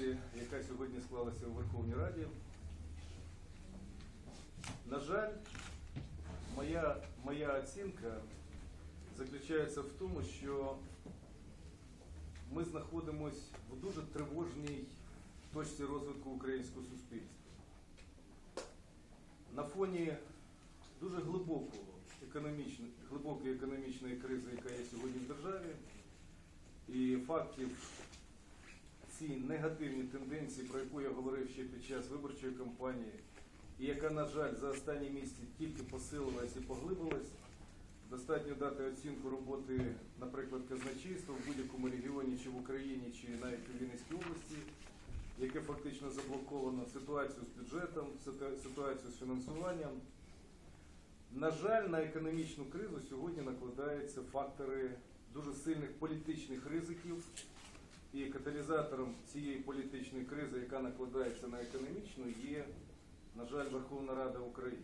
більшості, яка сьогодні склалася у Верховній Раді. На жаль, моя, моя оцінка заключається в тому, що ми знаходимося в дуже тривожній точці розвитку українського суспільства. На фоні дуже глибокого економічно- глибокої економічної кризи, яка є сьогодні в державі, і фактів ці негативні тенденції, про яку я говорив ще під час виборчої кампанії, і яка, на жаль, за останні місяці тільки посилилась і поглибилась, достатньо дати оцінку роботи, наприклад, казначейства в будь-якому регіоні, чи в Україні, чи навіть у Вінницькій області, яке фактично заблоковано ситуацію з бюджетом, ситуацію з фінансуванням. На жаль, на економічну кризу сьогодні накладаються фактори дуже сильних політичних ризиків, і каталізатором цієї політичної кризи, яка накладається на економічну, є, на жаль, Верховна Рада України.